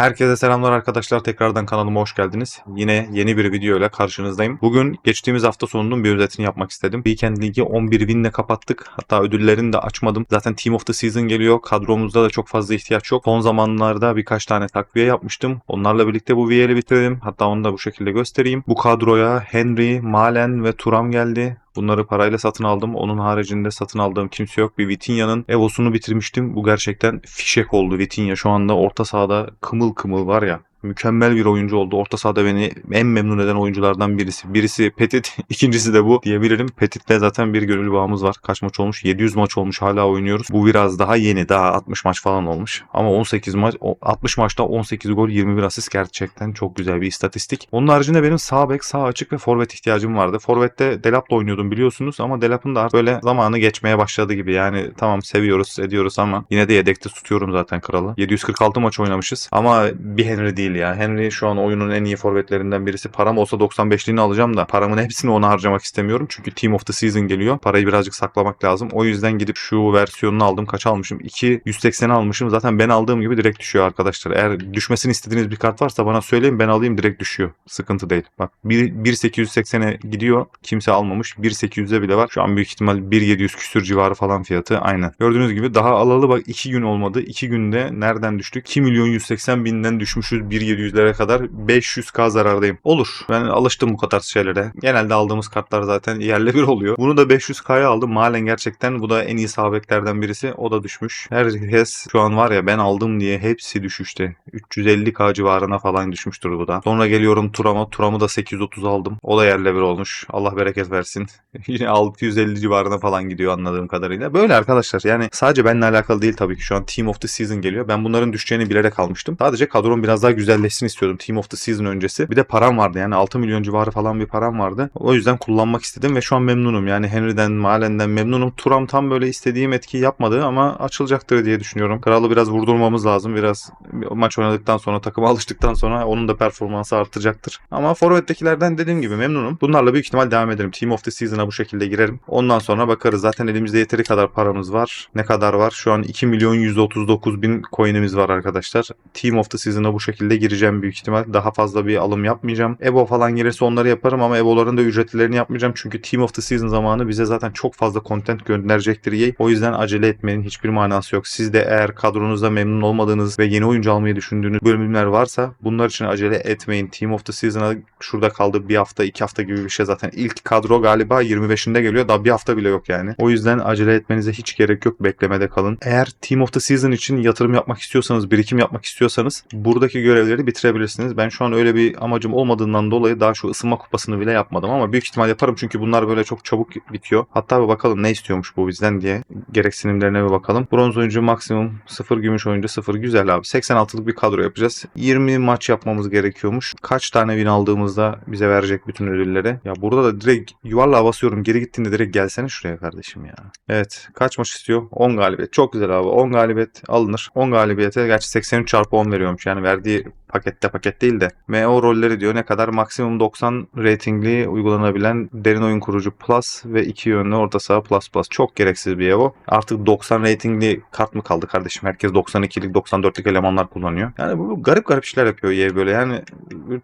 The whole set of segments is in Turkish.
Herkese selamlar arkadaşlar. Tekrardan kanalıma hoş geldiniz. Yine yeni bir video ile karşınızdayım. Bugün geçtiğimiz hafta sonunun bir özetini yapmak istedim. Weekend Ligi 11 winle kapattık. Hatta ödüllerini de açmadım. Zaten Team of the Season geliyor. Kadromuzda da çok fazla ihtiyaç yok. Son zamanlarda birkaç tane takviye yapmıştım. Onlarla birlikte bu VL'i bitirdim. Hatta onu da bu şekilde göstereyim. Bu kadroya Henry, Malen ve Turam geldi. Bunları parayla satın aldım. Onun haricinde satın aldığım kimse yok. Bir Vitinha'nın Evo'sunu bitirmiştim. Bu gerçekten fişek oldu Vitinha. Şu anda orta sahada kımıl kımıl var ya. Mükemmel bir oyuncu oldu. Orta sahada beni en memnun eden oyunculardan birisi. Birisi Petit, ikincisi de bu diyebilirim. Petit'le zaten bir gönül bağımız var. Kaç maç olmuş? 700 maç olmuş. Hala oynuyoruz. Bu biraz daha yeni. Daha 60 maç falan olmuş. Ama 18 maç, 60 maçta 18 gol, 21 asist gerçekten çok güzel bir istatistik. Onun haricinde benim sağ bek, sağ açık ve forvet ihtiyacım vardı. Forvet'te Delap'la oynuyordum biliyorsunuz ama Delap'ın da artık böyle zamanı geçmeye başladı gibi. Yani tamam seviyoruz, ediyoruz ama yine de yedekte tutuyorum zaten kralı. 746 maç oynamışız ama bir Henry değil ya. Henry şu an oyunun en iyi forvetlerinden birisi. Param olsa 95'liğini alacağım da paramın hepsini ona harcamak istemiyorum. Çünkü Team of the Season geliyor. Parayı birazcık saklamak lazım. O yüzden gidip şu versiyonunu aldım. Kaç almışım? 2 180 almışım. Zaten ben aldığım gibi direkt düşüyor arkadaşlar. Eğer düşmesini istediğiniz bir kart varsa bana söyleyin ben alayım direkt düşüyor. Sıkıntı değil. Bak 1.880'e gidiyor. Kimse almamış. 1.800'e bile var. Şu an büyük ihtimal 1.700 küsür civarı falan fiyatı. Aynen. Gördüğünüz gibi daha alalı bak 2 gün olmadı. 2 günde nereden düştük? 2 milyon 180 binden düşmüşüz 1.700'lere kadar. 500k zarardayım. Olur. Ben alıştım bu kadar şeylere. Genelde aldığımız kartlar zaten yerle bir oluyor. Bunu da 500k'ya aldım. Malen gerçekten bu da en iyi sağ beklerden birisi. O da düşmüş. Herkes şu an var ya ben aldım diye hepsi düşüşte. 350k civarına falan düşmüştür bu da. Sonra geliyorum Turam'a. Turam'ı da 830 aldım. O da yerle bir olmuş. Allah bereket versin. Yine 650 civarına falan gidiyor anladığım kadarıyla. Böyle arkadaşlar yani sadece benimle alakalı değil tabii ki. Şu an Team of the Season geliyor. Ben bunların düşeceğini bilerek almıştım. Sadece kadrom biraz daha güzelleşsin istiyordum Team of the Season öncesi. Bir de param vardı yani 6 milyon civarı falan bir param vardı. O yüzden kullanmak istedim ve şu an memnunum. Yani Henry'den, Malen'den memnunum. Turam tam böyle istediğim etkiyi yapmadı ama açılacaktır diye düşünüyorum. Kralı biraz vurdurmamız lazım. Biraz maç oynadıktan sonra, takıma alıştıktan sonra onun da performansı artacaktır. Ama forvettekilerden dediğim gibi memnunum. Bunlarla büyük ihtimal devam ederim. Team of the Season'a bu şekilde girerim. Ondan sonra bakarız. Zaten elimizde yeteri kadar paramız var. Ne kadar var? Şu an 2 milyon 139 bin coin'imiz var arkadaşlar. Team of the Season'a bu şekilde gireceğim büyük ihtimal. Daha fazla bir alım yapmayacağım. Ebo falan gelirse onları yaparım ama Ebo'ların da ücretlilerini yapmayacağım. Çünkü Team of the Season zamanı bize zaten çok fazla content gönderecektir EA. O yüzden acele etmenin hiçbir manası yok. Siz de eğer kadronuzda memnun olmadığınız ve yeni oyuncu almayı düşündüğünüz bölümler varsa bunlar için acele etmeyin. Team of the Season'a şurada kaldı bir hafta iki hafta gibi bir şey zaten. İlk kadro galiba 25'inde geliyor. Daha bir hafta bile yok yani. O yüzden acele etmenize hiç gerek yok. Beklemede kalın. Eğer Team of the Season için yatırım yapmak istiyorsanız, birikim yapmak istiyorsanız buradaki görevleri bitirebilirsiniz. Ben şu an öyle bir amacım olmadığından dolayı daha şu ısınma kupasını bile yapmadım ama büyük ihtimal yaparım çünkü bunlar böyle çok çabuk bitiyor. Hatta bir bakalım ne istiyormuş bu bizden diye gereksinimlerine bir bakalım. Bronz oyuncu maksimum 0 gümüş oyuncu 0 güzel abi. 86'lık bir kadro yapacağız. 20 maç yapmamız gerekiyormuş. Kaç tane win aldığımızda bize verecek bütün ödülleri. Ya burada da direkt yuvarlığa basıyorum. Geri gittiğinde direkt gelsene şuraya kardeşim ya. Evet. Kaç maç istiyor? 10 galibiyet. Çok güzel abi. 10 galibiyet alınır. 10 galibiyete gerçi 83 çarpı 10 veriyormuş. Yani verdiği pakette paket değil de MO rolleri diyor ne kadar maksimum 90 ratingli uygulanabilen derin oyun kurucu plus ve iki yönlü orta saha plus plus çok gereksiz bir Evo. Artık 90 ratingli kart mı kaldı kardeşim? Herkes 92'lik 94'lik elemanlar kullanıyor. Yani bu garip garip işler yapıyor EA böyle yani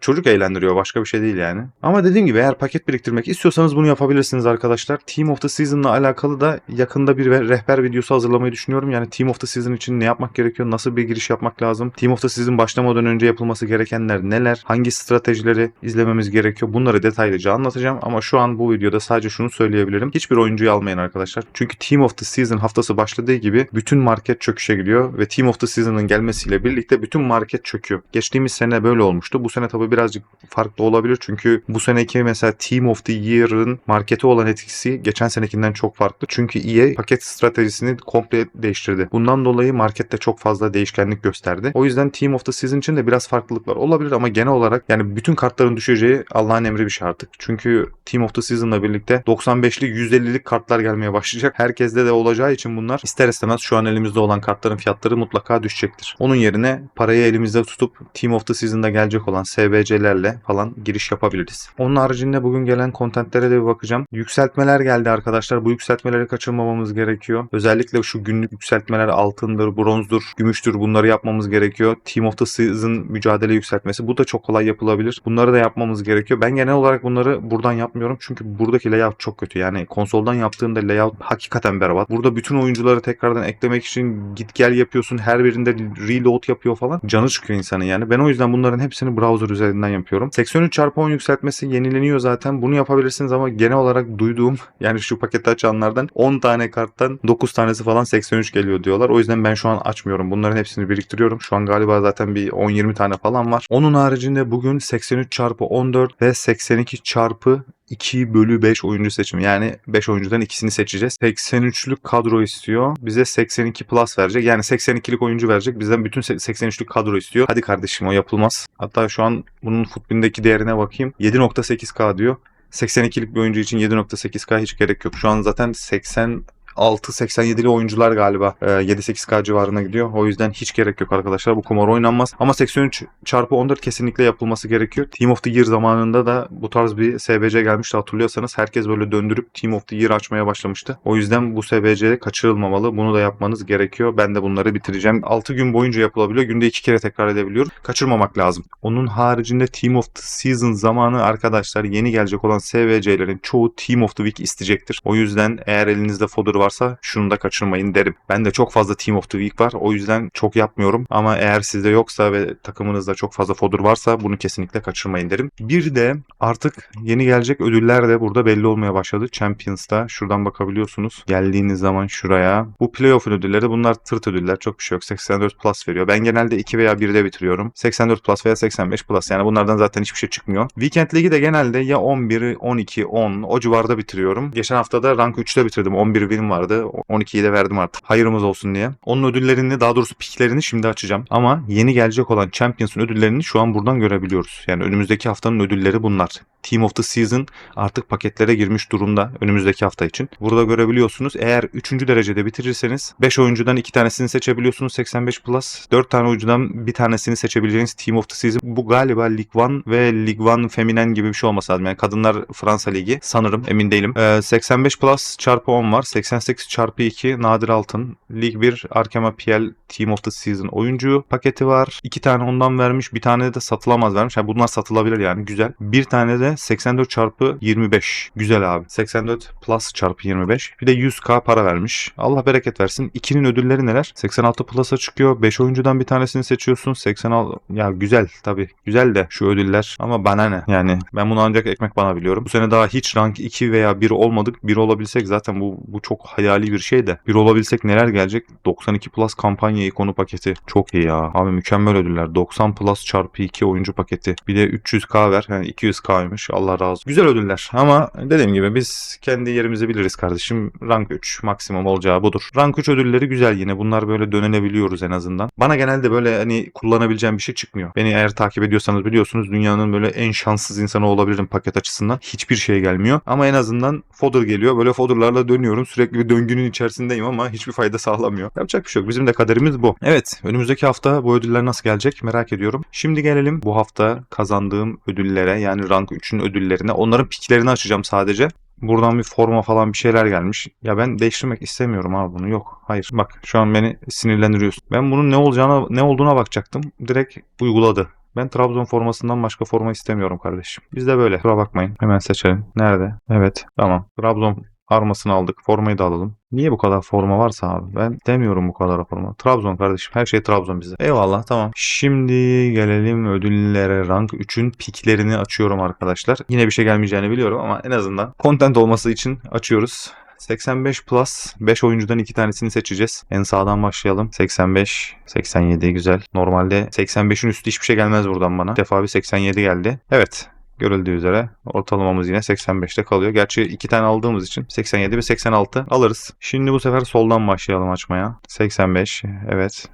çocuk eğlendiriyor başka bir şey değil yani. Ama dediğim gibi eğer paket biriktirmek istiyorsanız bunu yapabilirsiniz arkadaşlar. Team of the Season'la alakalı da yakında bir rehber videosu hazırlamayı düşünüyorum. Yani Team of the Season için ne yapmak gerekiyor? Nasıl bir giriş yapmak lazım? Team of the Season başlamadan önce yapılması gerekenler neler? Hangi stratejileri izlememiz gerekiyor? Bunları detaylıca anlatacağım ama şu an bu videoda sadece şunu söyleyebilirim. Hiçbir oyuncuyu almayın arkadaşlar. Çünkü Team of the Season haftası başladığı gibi bütün market çöküşe gidiyor ve Team of the Season'ın gelmesiyle birlikte bütün market çöküyor. Geçtiğimiz sene böyle olmuştu. Bu sene tabii birazcık farklı olabilir çünkü bu seneki mesela Team of the Year'ın markete olan etkisi geçen senekinden çok farklı. Çünkü EA paket stratejisini komple değiştirdi. Bundan dolayı markette çok fazla değişkenlik gösterdi. O yüzden Team of the Season için de biraz farklılıklar olabilir ama genel olarak yani bütün kartların düşeceği Allah'ın emri bir şey artık. Çünkü Team of the Season'la birlikte 95'lik 150'lik kartlar gelmeye başlayacak. Herkeste de olacağı için bunlar ister istemez şu an elimizde olan kartların fiyatları mutlaka düşecektir. Onun yerine parayı elimizde tutup Team of the Season'da gelecek olan SBC'lerle falan giriş yapabiliriz. Onun haricinde bugün gelen kontentlere de bir bakacağım. Yükseltmeler geldi arkadaşlar. Bu yükseltmeleri kaçırmamamız gerekiyor. Özellikle şu günlük yükseltmeler altındır, bronzdur, gümüştür bunları yapmamız gerekiyor. Team of the Season mücadele yükseltmesi. Bu da çok kolay yapılabilir. Bunları da yapmamız gerekiyor. Ben genel olarak bunları buradan yapmıyorum. Çünkü buradaki layout çok kötü. Yani konsoldan yaptığında layout hakikaten berbat. Burada bütün oyuncuları tekrardan eklemek için git gel yapıyorsun. Her birinde reload yapıyor falan. Canı çıkıyor insanın yani. Ben o yüzden bunların hepsini browser üzerinden yapıyorum. 83 çarpı 10 yükseltmesi yenileniyor zaten. Bunu yapabilirsiniz ama genel olarak duyduğum yani şu paketi açanlardan 10 tane karttan 9 tanesi falan 83 geliyor diyorlar. O yüzden ben şu an açmıyorum. Bunların hepsini biriktiriyorum. Şu an galiba zaten bir 10-20 tane falan var. Onun haricinde bugün 83 çarpı 14 ve 82 çarpı 2 bölü 5 oyuncu seçimi. Yani 5 oyuncudan ikisini seçeceğiz. 83'lük kadro istiyor. Bize 82 plus verecek. Yani 82'lik oyuncu verecek. Bizden bütün 83'lük kadro istiyor. Hadi kardeşim o yapılmaz. Hatta şu an bunun futbindeki değerine bakayım. 7.8k diyor. 82'lik bir oyuncu için 7.8k hiç gerek yok. Şu an zaten 80 6-87'li oyuncular galiba e, 7-8K civarına gidiyor. O yüzden hiç gerek yok arkadaşlar. Bu kumar oynanmaz. Ama 83 çarpı 14 kesinlikle yapılması gerekiyor. Team of the Year zamanında da bu tarz bir SBC gelmişti hatırlıyorsanız. Herkes böyle döndürüp Team of the Year açmaya başlamıştı. O yüzden bu SBC kaçırılmamalı. Bunu da yapmanız gerekiyor. Ben de bunları bitireceğim. 6 gün boyunca yapılabiliyor. Günde 2 kere tekrar edebiliyorum. Kaçırmamak lazım. Onun haricinde Team of the Season zamanı arkadaşlar yeni gelecek olan SBC'lerin çoğu Team of the Week isteyecektir. O yüzden eğer elinizde fodder varsa şunu da kaçırmayın derim. Ben de çok fazla Team of the Week var. O yüzden çok yapmıyorum. Ama eğer sizde yoksa ve takımınızda çok fazla fodder varsa bunu kesinlikle kaçırmayın derim. Bir de artık yeni gelecek ödüller de burada belli olmaya başladı. Champions'ta şuradan bakabiliyorsunuz. Geldiğiniz zaman şuraya. Bu playoff ödülleri bunlar tırt ödüller. Çok bir şey yok. 84 plus veriyor. Ben genelde 2 veya 1'de bitiriyorum. 84 plus veya 85 plus. Yani bunlardan zaten hiçbir şey çıkmıyor. Weekend Ligi de genelde ya 11, 12, 10 o civarda bitiriyorum. Geçen hafta da rank 3'te bitirdim. 11 win vardı. 12'yi de verdim artık. Hayırımız olsun diye. Onun ödüllerini daha doğrusu piklerini şimdi açacağım. Ama yeni gelecek olan Champions'ın ödüllerini şu an buradan görebiliyoruz. Yani önümüzdeki haftanın ödülleri bunlar. Team of the Season artık paketlere girmiş durumda önümüzdeki hafta için. Burada görebiliyorsunuz. Eğer 3. derecede bitirirseniz 5 oyuncudan 2 tanesini seçebiliyorsunuz 85 plus. 4 tane oyuncudan bir tanesini seçebileceğiniz Team of the Season. Bu galiba League One ve League One Feminen gibi bir şey olması lazım. Yani kadınlar Fransa Ligi sanırım emin değilim. Ee, 85 plus çarpı 10 var. 88 çarpı 2 nadir altın. Lig 1 Arkema PL Team of the Season oyuncu paketi var. 2 tane ondan vermiş. Bir tane de satılamaz vermiş. Yani bunlar satılabilir yani güzel. Bir tane de 84 çarpı 25. Güzel abi. 84 plus çarpı 25. Bir de 100k para vermiş. Allah bereket versin. 2'nin ödülleri neler? 86 plus'a çıkıyor. 5 oyuncudan bir tanesini seçiyorsun. 86 ya güzel tabi. Güzel de şu ödüller. Ama bana ne? Yani ben bunu ancak ekmek bana biliyorum. Bu sene daha hiç rank 2 veya 1 olmadık. 1 olabilsek zaten bu, bu çok hayali bir şey de. 1 olabilsek neler gelecek? 92 plus kampanya ikonu paketi. Çok iyi ya. Abi mükemmel ödüller. 90 plus çarpı 2 oyuncu paketi. Bir de 300k ver. Yani 200k'ymış. Allah razı olsun. Güzel ödüller ama dediğim gibi biz kendi yerimizi biliriz kardeşim. Rank 3 maksimum olacağı budur. Rank 3 ödülleri güzel yine. Bunlar böyle dönebiliyoruz en azından. Bana genelde böyle hani kullanabileceğim bir şey çıkmıyor. Beni eğer takip ediyorsanız biliyorsunuz dünyanın böyle en şanssız insanı olabilirim paket açısından. Hiçbir şey gelmiyor. Ama en azından fodder geliyor. Böyle fodderlarla dönüyorum. Sürekli bir döngünün içerisindeyim ama hiçbir fayda sağlamıyor. Yapacak bir şey yok. Bizim de kaderimiz bu. Evet. Önümüzdeki hafta bu ödüller nasıl gelecek merak ediyorum. Şimdi gelelim bu hafta kazandığım ödüllere yani rank 3'ün ödüllerine. Onların piklerini açacağım sadece. Buradan bir forma falan bir şeyler gelmiş. Ya ben değiştirmek istemiyorum abi bunu. Yok. Hayır. Bak şu an beni sinirlendiriyorsun. Ben bunun ne olacağına ne olduğuna bakacaktım. Direkt uyguladı. Ben Trabzon formasından başka forma istemiyorum kardeşim. Biz de böyle. Kusura bakmayın. Hemen seçelim. Nerede? Evet. Tamam. Trabzon armasını aldık. Formayı da alalım. Niye bu kadar forma varsa abi? Ben demiyorum bu kadar forma. Trabzon kardeşim. Her şey Trabzon bizde. Eyvallah tamam. Şimdi gelelim ödüllere. Rank 3'ün piklerini açıyorum arkadaşlar. Yine bir şey gelmeyeceğini biliyorum ama en azından content olması için açıyoruz. 85 plus 5 oyuncudan 2 tanesini seçeceğiz. En sağdan başlayalım. 85, 87 güzel. Normalde 85'in üstü hiçbir şey gelmez buradan bana. Bir defa bir 87 geldi. Evet. Görüldüğü üzere ortalamamız yine 85'te kalıyor. Gerçi iki tane aldığımız için 87 ve 86 alırız. Şimdi bu sefer soldan başlayalım açmaya. 85 evet.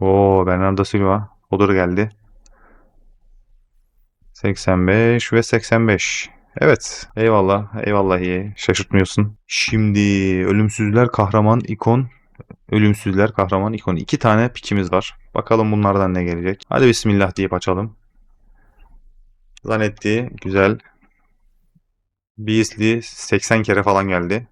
Oo Bernardo Silva. Odur geldi. 85 ve 85. Evet. Eyvallah. Eyvallah iyi. Şaşırtmıyorsun. Şimdi ölümsüzler kahraman ikon. Ölümsüzler kahraman ikon. İki tane pikimiz var. Bakalım bunlardan ne gelecek. Hadi bismillah deyip açalım. Zanetti. Güzel. Beasley 80 kere falan geldi.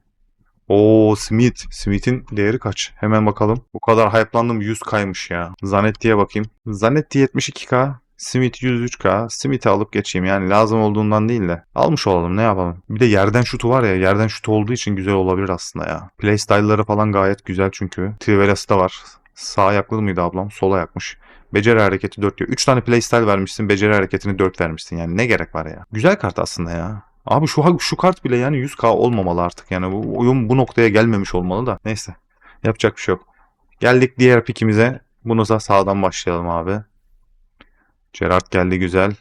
Oo Smith. Smith'in değeri kaç? Hemen bakalım. Bu kadar hype'landım 100 kaymış ya. Zanetti'ye bakayım. Zanetti 72k. Smith 103k. Smith'i alıp geçeyim. Yani lazım olduğundan değil de. Almış olalım ne yapalım. Bir de yerden şutu var ya. Yerden şutu olduğu için güzel olabilir aslında ya. Playstyle'ları falan gayet güzel çünkü. Trivelası da var. Sağ ayaklı mıydı ablam? Sol ayakmış. Beceri hareketi 4 diyor. 3 tane playstyle vermişsin. Beceri hareketini 4 vermişsin. Yani ne gerek var ya. Güzel kart aslında ya. Abi şu şu kart bile yani 100k olmamalı artık. Yani bu oyun bu noktaya gelmemiş olmalı da. Neyse. Yapacak bir şey yok. Geldik diğer pikimize. Bunu da sağdan başlayalım abi. Gerard geldi güzel.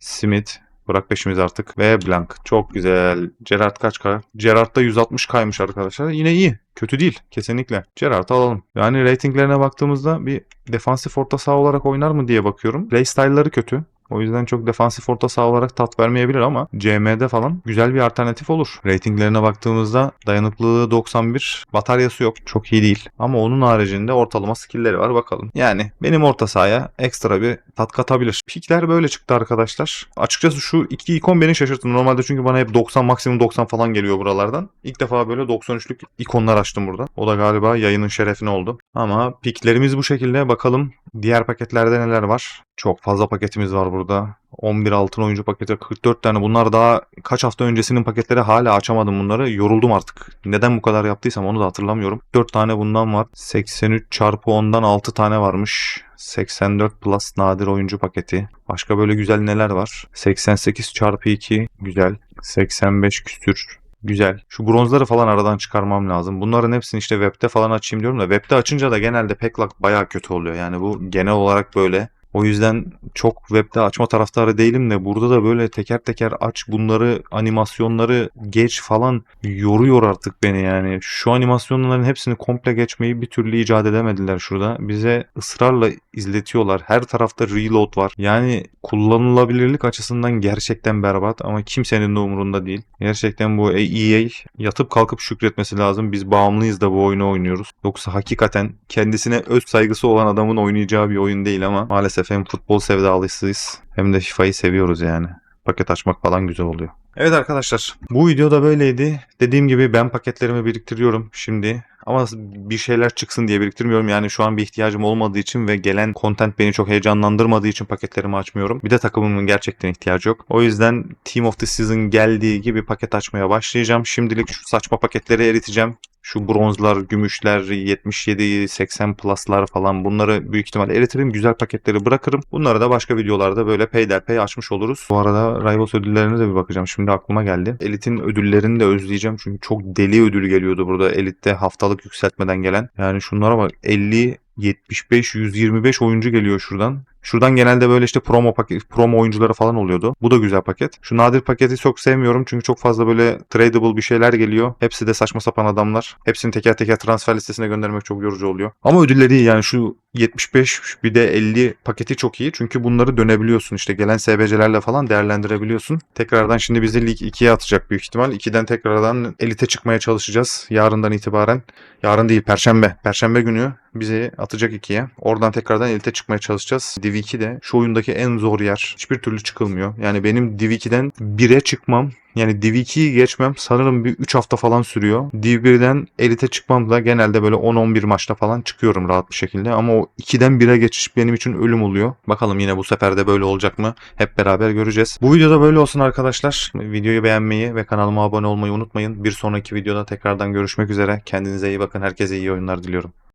Smith. Bırak peşimiz artık. Ve Blank. Çok güzel. Gerard kaç k? Gerard'da 160 kaymış arkadaşlar. Yine iyi. Kötü değil. Kesinlikle. Gerard'ı alalım. Yani ratinglerine baktığımızda bir defansif orta saha olarak oynar mı diye bakıyorum. Playstyle'ları kötü. O yüzden çok defansif orta saha olarak tat vermeyebilir ama CM'de falan güzel bir alternatif olur. Ratinglerine baktığımızda dayanıklılığı 91, bataryası yok. Çok iyi değil. Ama onun haricinde ortalama skill'leri var bakalım. Yani benim orta sahaya ekstra bir tat katabilir. Pikler böyle çıktı arkadaşlar. Açıkçası şu iki ikon beni şaşırttı. Normalde çünkü bana hep 90 maksimum 90 falan geliyor buralardan. İlk defa böyle 93'lük ikonlar açtım burada. O da galiba yayının şerefine oldu. Ama piklerimiz bu şekilde. Bakalım diğer paketlerde neler var. Çok fazla paketimiz var burada. 11 altın oyuncu paketi 44 tane. Bunlar daha kaç hafta öncesinin paketleri hala açamadım bunları. Yoruldum artık. Neden bu kadar yaptıysam onu da hatırlamıyorum. 4 tane bundan var. 83 çarpı 10'dan 6 tane varmış. 84 plus nadir oyuncu paketi. Başka böyle güzel neler var? 88 çarpı 2 güzel. 85 küsür Güzel. Şu bronzları falan aradan çıkarmam lazım. Bunların hepsini işte webde falan açayım diyorum da webde açınca da genelde packlog bayağı kötü oluyor. Yani bu genel olarak böyle. O yüzden çok webde açma taraftarı değilim de burada da böyle teker teker aç bunları animasyonları geç falan yoruyor artık beni yani. Şu animasyonların hepsini komple geçmeyi bir türlü icat edemediler şurada. Bize ısrarla izletiyorlar. Her tarafta reload var. Yani kullanılabilirlik açısından gerçekten berbat ama kimsenin de umurunda değil. Gerçekten bu EA yatıp kalkıp şükretmesi lazım. Biz bağımlıyız da bu oyunu oynuyoruz. Yoksa hakikaten kendisine öz saygısı olan adamın oynayacağı bir oyun değil ama maalesef hem futbol sevdalısıyız hem de FIFA'yı seviyoruz yani. Paket açmak falan güzel oluyor. Evet arkadaşlar bu video da böyleydi. Dediğim gibi ben paketlerimi biriktiriyorum şimdi. Ama bir şeyler çıksın diye biriktirmiyorum. Yani şu an bir ihtiyacım olmadığı için ve gelen content beni çok heyecanlandırmadığı için paketlerimi açmıyorum. Bir de takımımın gerçekten ihtiyacı yok. O yüzden Team of the Season geldiği gibi paket açmaya başlayacağım. Şimdilik şu saçma paketleri eriteceğim. Şu bronzlar, gümüşler, 77, 80 pluslar falan bunları büyük ihtimalle eritirim. Güzel paketleri bırakırım. Bunları da başka videolarda böyle peyderpey açmış oluruz. Bu arada Rivals ödüllerine de bir bakacağım. Şimdi aklıma geldi. Elit'in ödüllerini de özleyeceğim. Çünkü çok deli ödül geliyordu burada. Elit'te haftalık yükseltmeden gelen. Yani şunlara bak. 50, 75, 125 oyuncu geliyor şuradan. Şuradan genelde böyle işte promo paket, promo oyuncuları falan oluyordu. Bu da güzel paket. Şu nadir paketi çok sevmiyorum çünkü çok fazla böyle tradable bir şeyler geliyor. Hepsi de saçma sapan adamlar. Hepsini teker teker transfer listesine göndermek çok yorucu oluyor. Ama ödülleri iyi yani şu 75 bir de 50 paketi çok iyi. Çünkü bunları dönebiliyorsun işte gelen SBC'lerle falan değerlendirebiliyorsun. Tekrardan şimdi bizi Lig 2'ye atacak büyük ihtimal. 2'den tekrardan elite çıkmaya çalışacağız yarından itibaren. Yarın değil Perşembe. Perşembe günü bizi atacak 2'ye. Oradan tekrardan elite çıkmaya çalışacağız. Div 2 de şu oyundaki en zor yer. Hiçbir türlü çıkılmıyor. Yani benim Div 2'den 1'e çıkmam yani Div 2'yi geçmem sanırım bir 3 hafta falan sürüyor. Div 1'den elite çıkmam da genelde böyle 10-11 maçta falan çıkıyorum rahat bir şekilde. Ama o 2'den 1'e geçiş benim için ölüm oluyor. Bakalım yine bu sefer de böyle olacak mı? Hep beraber göreceğiz. Bu videoda böyle olsun arkadaşlar. Videoyu beğenmeyi ve kanalıma abone olmayı unutmayın. Bir sonraki videoda tekrardan görüşmek üzere. Kendinize iyi bakın. Herkese iyi oyunlar diliyorum.